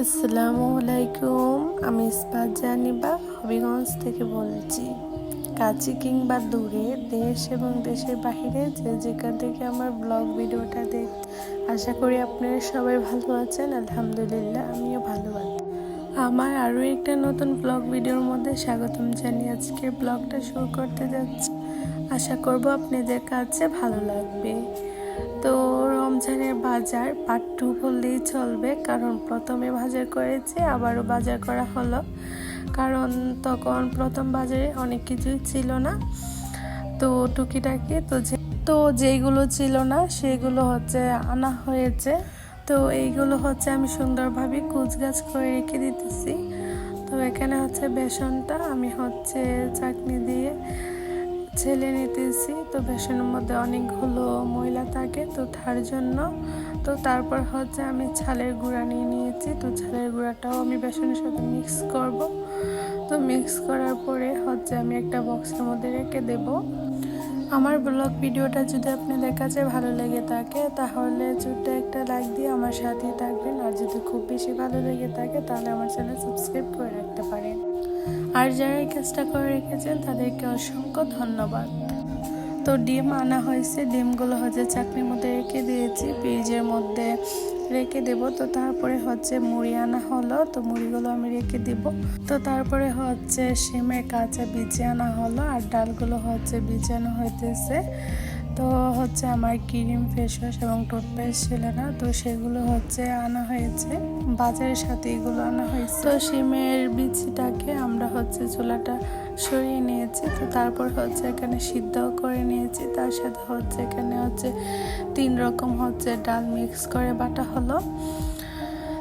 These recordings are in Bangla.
আসসালামু আলাইকুম, আমি ইস্পাত জানিবা হবিগঞ্জ থেকে বলছি। কাছে কিংবা দূরে দেশ এবং দেশের বাহিরে যে যেখান থেকে আমার ব্লগ ভিডিওটা দেখ আশা করি আপনারা সবাই ভালো আছেন, আলহামদুলিল্লাহ আমিও ভালো আছি। আমার আরও একটা নতুন ব্লগ ভিডিওর মধ্যে স্বাগতম জানিয়ে আজকে ব্লগটা শুরু করতে যাচ্ছি। আশা করব আপনাদের কাছে ভালো লাগবে। তো রমজানের বাজার পার্ট টু বললেই চলবে, কারণ প্রথমে বাজার করেছি, আবারও বাজার করা হলো। কারণ তখন প্রথম বাজারে অনেক কিছুই ছিল না। তো টুকিটাকি তো যে তো যেইগুলো ছিল না, সেগুলো হচ্ছে আনা হয়েছে। তো এইগুলো হচ্ছে আমি সুন্দরভাবে কুচগাছ করে রেখে দিতেছি। তো এখানে হচ্ছে বেসনটা, আমি হচ্ছে চাটনি দিয়ে ছেলে নিতেছি। তো বেসনের মধ্যে অনেকগুলো ময়লা থাকে, তো তার জন্য। তো তারপর হচ্ছে আমি ছালের গুঁড়া নিয়ে নিয়েছি। তো ছালের গুঁড়াটাও আমি বেসনের সাথে মিক্স করব। তো মিক্স করার পরে হচ্ছে আমি একটা বক্সের মধ্যে রেখে দেব। আমার ব্লগ ভিডিওটা যদি আপনাদের কাছে ভালো লেগে থাকে, তাহলে ছোট্ট একটা লাইক দিয়ে আমার সাথে থাকবেন। আর যদি খুব বেশি ভালো লেগে থাকে, তাহলে আমার চ্যানেল সাবস্ক্রাইব করে রাখতে পারেন। আর যারা এই কাজটা করে রেখেছেন, তাদেরকে অসংখ্য ধন্যবাদ। তো ডিম আনা হয়েছে, ডিমগুলো হচ্ছে চাকরির মধ্যে রেখে দিয়েছি। ফ্রিজের মধ্যে রেখে দেব। তো তারপরে হচ্ছে মুড়ি আনা হলো। তো মুড়িগুলো আমি রেখে দিব। তো তারপরে হচ্ছে সিমের কাঁচা বিচে আনা হলো। আর ডালগুলো হচ্ছে বিছানো হইতেছে। তো হচ্ছে আমার ক্রিম, ফেস ওয়াশ এবং টুথপেস্ট ছিল না। তো সেগুলো হচ্ছে আনা হয়েছে। বাজারের সাথে এগুলো আনা হয়েছে। তো সিমের বিচিটাকে আমরা হচ্ছে চুলাটা সরিয়ে নিয়েছি। তো তারপর হচ্ছে এখানে সিদ্ধ করে নিয়েছি। তার সাথে হচ্ছে এখানে হচ্ছে তিন রকম হচ্ছে ডাল মিক্স করে বাটা হলো।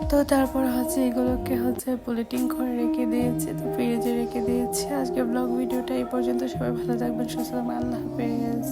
তো তারপর হচ্ছে এগুলোকে হচ্ছে বুলেটিং করে রেখে দিয়েছি, তো ফ্রিজে রেখে দিয়েছি। আজকে ব্লগ ভিডিওটা এই পর্যন্ত। সবাই ভালো থাকবেন, সুস্থ আল্লাহ হাফেজ।